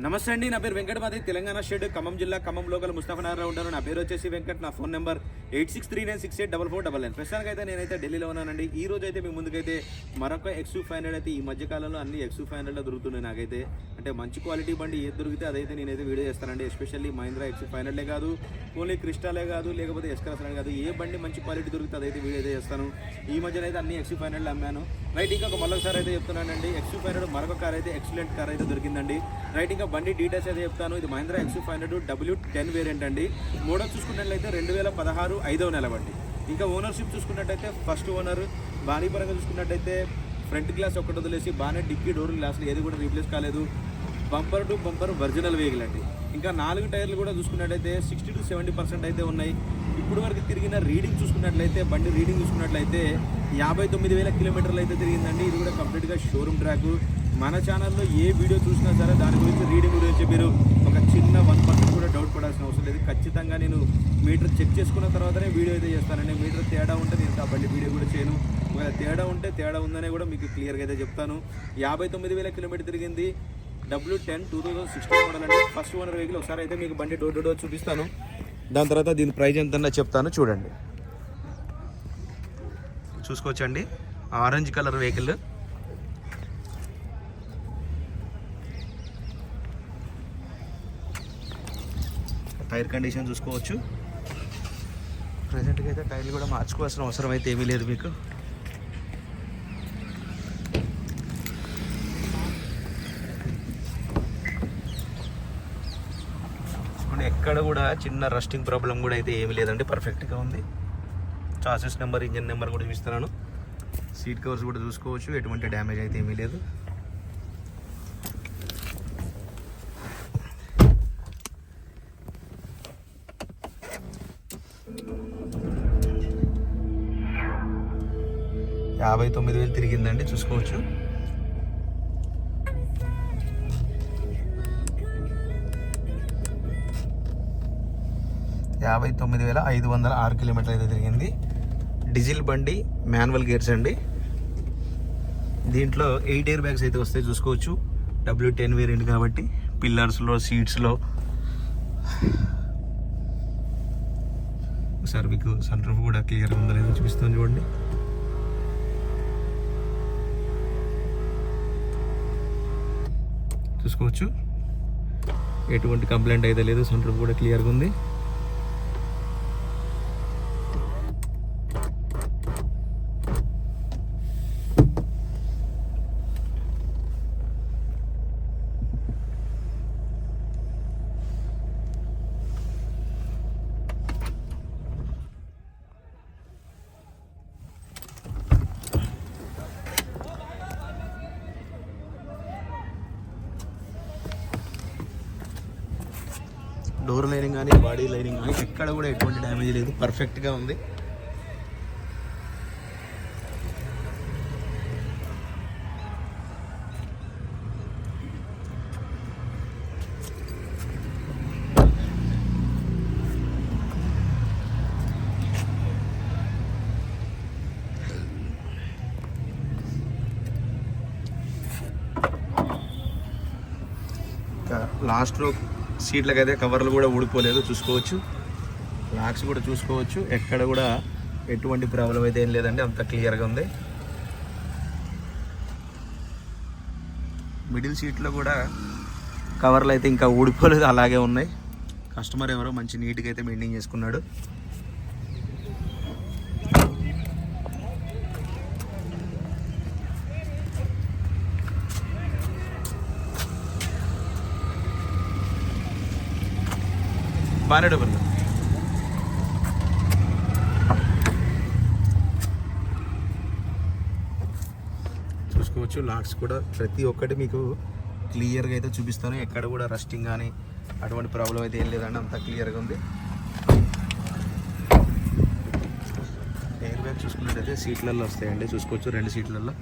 నమస్తే అండి నా పేరు వెంకటమాది తెలంగాణ స్టేట్ ఖమ్మం జిల్లా ఖమ్మం లోకల్ ముస్తాఫనగర్లో ఉంటాను నా పేరు వచ్చేసి వెంకట్ నా phone number eight six three nine six eight double four double nine ప్రస్తుతానికి అయితే నేనైతే ఢిల్లీలో ఉన్నానండి. ఈ రోజు అయితే మీ ముందుకైతే మరొక ఎక్స్ ఫైవ్ హండ్రెడ్ అయితే ఈ మధ్య కాలంలో అన్ని ఎక్స్ ఫైవ్ హండ్రెడ్లో దొరుకుతున్నాయి నాకైతే. అంటే మంచి క్వాలిటీ బండి ఏది దొరికితే అదైతే నేనైతే వీడియో చేస్తానండి. ఎస్పెషల్లీ మహీంద్రా ఎక్స్ ఫైవ్ హండ్రెడ్లే కాదు ఓన్లీ క్రిస్టాలే కాదు లేకపోతే ఎస్క్రాస్ అనే కాదు ఏ బండి మంచి క్వాలిటీ దొరికితే అదైతే వీడియో అయితే చేస్తాను. ఈ మధ్యన అయితే అన్ని ఎక్స్ ఫైవ్ హండ్రెడ్లు అమ్మాను. రైట్ ఇంకా మరొకసారి అయితే చెప్తున్నానండి. ఎక్స్ ఫైవ్ హండ్రెడ్ మరొక కార్ అయితే ఎక్సలెంట్ కార్ అయితే దొరికిందండి. రైట్ ఇంకా బండి డీటెయిల్స్ అయితే చెప్తాను. ఇది Mahindra X five hundred W ten variant అండి. మోడల్ చూసుకున్నట్లయితే రెండు వేల పదహారు ఐదవ నెల బండి. ఇంకా ఓనర్షిప్ చూసుకున్నట్టయితే ఫస్ట్ ఓనర్ భారీ పరంగా చూసుకున్నట్టయితే ఫ్రంట్ గ్లాస్ ఒకటి వదిలేసి బాగానే డిక్కీ డోర్ గ్లాసులు ఏది కూడా రీప్లేస్ కాలేదు. Bumper to bumper original vehicle అండి. ఇంకా నాలుగు టైర్లు కూడా చూసుకున్నట్టయితే సిక్స్టీ టు సెవెంటీ పర్సెంట్ అయితే ఉన్నాయి. ఇప్పుడు వరకు తిరిగిన రీడింగ్ చూసుకున్నట్లయితే బండి రీడింగ్ చూసుకున్నట్లయితే యాభై తొమ్మిది వేల కిలోమీటర్లు అయితే తిరిగిందండి. ఇది కూడా కంప్లీట్గా షోరూమ్ ట్రాక్ మన ఛానల్లో ఏ వీడియో చూసినా సరే దాని గురించి రీడింగ్ గురించి మీరు ఒక చిన్న వన్ పర్సెంట్ కూడా డౌట్ పడాల్సిన అవసరం లేదు. ఖచ్చితంగా నేను మీటర్ చెక్ చేసుకున్న తర్వాతనే వీడియో అయితే చేస్తానండి. మీటర్ తేడా ఉంటే నేను ఆ బండి వీడియో కూడా చేయను. ఒకవేళ తేడా ఉంటే తేడా ఉందనే కూడా మీకు క్లియర్గా అయితే చెప్తాను. యాభై తొమ్మిది వేల కిలోమీటర్ తిరిగింది. W ten two thousand sixteen model అండి. ఫస్ట్ ఓనర్ వెహికల్ ఒకసారి అయితే మీకు బండి డోర్ టు డోర్ చూపిస్తాను. దాని తర్వాత దీని ప్రైజ్ ఎంత చెప్తాను చూడండి. చూసుకోవచ్చండి. Orange colour vehicle tyre condition చూసుకోవచ్చు. ప్రజెంట్గా అయితే టైర్లు కూడా మార్చుకోవాల్సిన అవసరం అయితే ఏమీ లేదు మీకు చూడండి ఎక్కడ కూడా చిన్న రస్టింగ్ ప్రాబ్లం కూడా అయితే ఏమీ లేదండి. పర్ఫెక్ట్గా ఉంది. చాసెస్ నెంబర్ ఇంజన్ నెంబర్ కూడా చూపిస్తున్నాను. సీట్ కవర్స్ కూడా చూసుకోవచ్చు. ఎటువంటి డ్యామేజ్ అయితే ఏమీ లేదు. యాభై తొమ్మిది వేలు తిరిగిందండి. చూసుకోవచ్చు. యాభై తొమ్మిది వేల ఐదు వందల ఆరు కిలోమీటర్లు అయితే తిరిగింది. డీజిల్ బండి మాన్యువల్ గేర్స్ అండి. దీంట్లో ఎయిట్ ఇయర్ బ్యాగ్స్ అయితే వస్తాయి చూసుకోవచ్చు. డబ్ల్యూ టెన్ వేరియంట్ కాబట్టి పిల్లర్స్లో సీట్స్లో. ఒకసారి మీకు సన్ రూఫ్ కూడా క్లియర్గా ఉందో లేదో చూపిస్తాను చూడండి. చూసుకోవచ్చు. ఎటువంటి కంప్లైంట్ అయితే లేదు. సన్ రూఫ్ కూడా క్లియర్గా ఉంది. డోర్ లైనింగ్ కానీ బాడీ లైనింగ్ కానీ ఎక్కడ కూడా ఎటువంటి డ్యామేజ్ లేదు. పర్ఫెక్ట్గా ఉంది. ఇంకా లాస్ట్ రో సీట్లకు అయితే కవర్లు కూడా ఊడిపోలేదు చూసుకోవచ్చు. లాక్స్ కూడా చూసుకోవచ్చు. ఎక్కడ కూడా ఎటువంటి ప్రాబ్లం అయితే ఏం లేదండి అంత క్లియర్గా ఉంది. మిడిల్ సీట్లో కూడా కవర్లు అయితే ఇంకా ఊడిపోలేదు అలాగే ఉన్నాయి. కస్టమర్ ఎవరో మంచి నీట్గా అయితే మెయింటైన్ చేసుకున్నాడు. బాగానే డబ్బులు చూసుకోవచ్చు లాక్స్ కూడా ప్రతి ఒక్కటి మీకు క్లియర్గా అయితే చూపిస్తాను ఎక్కడ కూడా రస్టింగ్ కానీ అటువంటి ప్రాబ్లం అయితే ఏం లేదండి అంత క్లియర్గా ఉంది. ఎయిర్ బ్యాగ్ చూసుకున్నట్టయితే సీట్లలో వస్తాయండి. చూసుకోవచ్చు రెండు సీట్లలో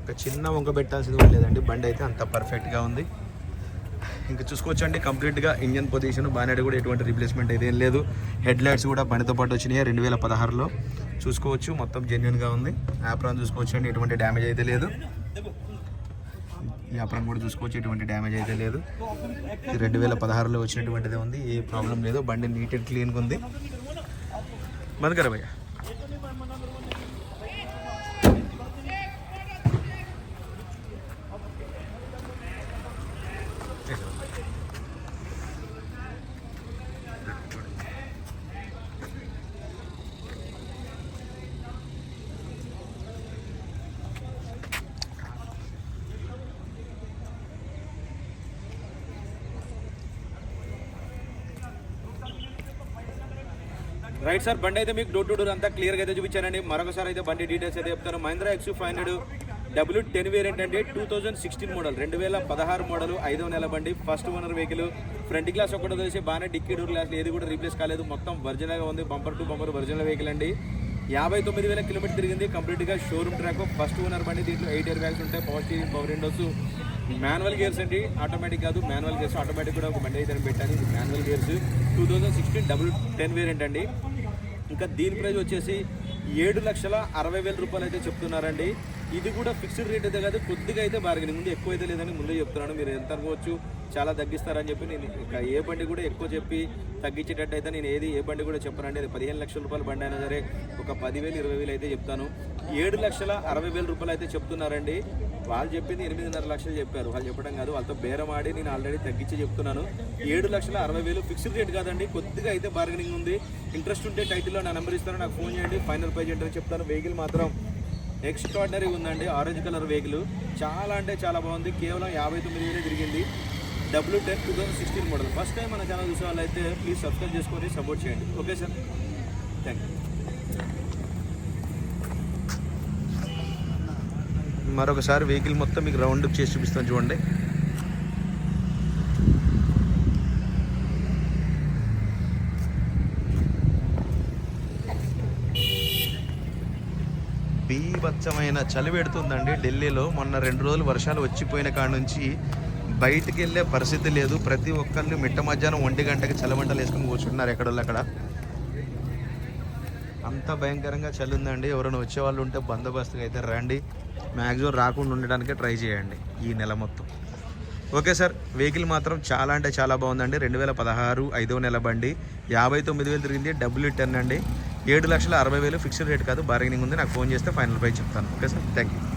ఒక చిన్న వంక పెట్టాల్సింది కూడా లేదండి. బండి అయితే అంత పర్ఫెక్ట్గా ఉంది. ఇంకా చూసుకోవచ్చండి కంప్లీట్గా ఇంజన్ పొజిషన్ బానెట్ కూడా ఎటువంటి రీప్లేస్మెంట్ అయితే ఏం లేదు. హెడ్ లైట్స్ కూడా బండితో పాటు వచ్చినాయి రెండు వేల పదహారులో. చూసుకోవచ్చు మొత్తం జెన్యున్గా ఉంది. యాప్రాన్ చూసుకోవచ్చు అండి ఎటువంటి డ్యామేజ్ అయితే లేదు. యాప్రాన్ కూడా చూసుకోవచ్చు ఎటువంటి డ్యామేజ్ అయితే లేదు. రెండు వేల పదహారులో వచ్చినటువంటిది ఉంది ఏ ప్రాబ్లం లేదు. బండి నీట్ అండ్ క్లీన్గా ఉంది. బంద్ కరా భయ్యా రైట్ సార్ బండి అయితే మీకు డోర్ టు డోర్ అంతా క్లియర్గా అయితే చూపించానండి. మరొకసారి అయితే బండి డీటెయిల్స్ అయితే చెప్తాను. Mahindra X five hundred W ten variant అంటే టూ థౌజండ్ సిక్స్టీన్ మోడల్ రెండు వేల పదహారు మోడల్ ఐదవ నెల బండి first owner vehicle front glass ఒకటి తెలిసి బాగానే డిక్కీ డోర్ గ్లాస్ ఏది కూడా రీప్లేస్ కాలేదు. మొత్తం ఒరిజినల్గా ఉంది. Bumper to bumper original vehicle అండి. యాభై తొమ్మిది వేల కిలోమీటర్ తిరిగింది. కంప్లీట్గా షోరూమ్ ట్రాక్ ఫస్ట్ ఓనర్ బండి దీంట్లో ఎయిట్ ఇయర్ బ్యాగ్స్ ఉంటాయి. Power steering power windows manual gears అండి. ఆటోమేటిక్ కాదు మాన్యువల్ గేర్స్ ఆటోమేటిక్ కూడా ఒక బండి అయితే పెట్టాను. Manual gears two thousand sixteen double ten variant అండి. ఇంకా దీని ప్రైజ్ వచ్చేసి ఏడు లక్షల అరవై వేల రూపాయలు అయితే చెప్తున్నారండి. ఇది కూడా ఫిక్స్డ్ రేట్ అయితే కాదు కొద్దిగా అయితే బార్గెనింగ్ ముందు ఎక్కువ అయితే లేదని ముందే చెప్తున్నాను. మీరు ఎంత అనుకోవచ్చు చాలా తగ్గిస్తారని చెప్పి నేను ఇంకా ఏ బండి కూడా ఎక్కువ చెప్పి తగ్గించేటట్టు అయితే నేను ఏది ఏ బండి కూడా చెప్పనండి. అది పదిహేను లక్షల రూపాయల బండి అయినా సరే ఒక పదివేలు ఇరవై వేలు అయితే చెప్తాను. ఏడు లక్షల అరవై వేల రూపాయలు అయితే చెప్తున్నారండి. వాళ్ళు చెప్పింది ఎనిమిదిన్నర లక్షలు చెప్పారు. వాళ్ళు చెప్పడం కాదు వాళ్ళతో బేరం ఆడి నేను ఆల్రెడీ తగ్గించి చెప్తున్నాను. ఏడు లక్షల అరవై వేలు ఫిక్స్డ్ రేట్ కాదండి. కొద్దిగా అయితే బార్గెనింగ్ ఉంది. ఇంట్రెస్ట్ ఉంటే టైటిల్లో నా నెంబర్ ఇస్తాను. నాకు ఫోన్ చేయండి. ఫైనల్ ప్రైజ్ ఏంటని చెప్తాను. వెహికల్ మాత్రం ఎక్స్ట్రాడినరీ ఉందండి ఆరెంజ్ కలర్ వెహికల్. చాలా అంటే చాలా బాగుంది. కేవలం యాభై తొమ్మిది వేలే తిరిగింది. W ten two thousand sixteen model. First time మన ఛానల్ చూసే అయితే ప్లీజ్ సబ్స్క్రైబ్ చేసుకొని సపోర్ట్ చేయండి. ఓకే సార్ థ్యాంక్ యూ మరొకసారి వెహికల్ మొత్తం మీకు రౌండ్ చేసి చూపిస్తాను చూడండి. బీభత్సమైన చలి పెడుతుందండి ఢిల్లీలో. మొన్న రెండు రోజులు వర్షాలు వచ్చిపోయిన కాడ నుంచి బయటికి వెళ్ళే పరిస్థితి లేదు. ప్రతి ఒక్కళ్ళు మిట్ట మధ్యాహ్నం ఒంటి గంటకి చలిమంటలు వేసుకొని కూర్చుంటున్నారు ఎక్కడోళ్ళు అక్కడ. అంత భయంకరంగా చలి ఉందండి. ఎవరైనా వచ్చే వాళ్ళు ఉంటే బందోబస్తుగా అయితే రండి. మ్యాక్సిమం రాకుండా ఉండడానికే ట్రై చేయండి ఈ నెల మొత్తం. ఓకే సార్ వెహికల్ మాత్రం చాలా అంటే చాలా బాగుందండి. రెండు వేల పదహారు ఐదవ నెల బండి. యాభై తొమ్మిది వేలు తిరిగింది. డబ్ల్యూ టెన్ అండి. ఏడు లక్షల అరవై వేలు ఫిక్స్డ్ రేట్ కాదు బార్గెనింగ్ ఉంది. నాకు ఫోన్ చేస్తే ఫైనల్ ప్రైస్ చెప్తాను. Okay sir thank you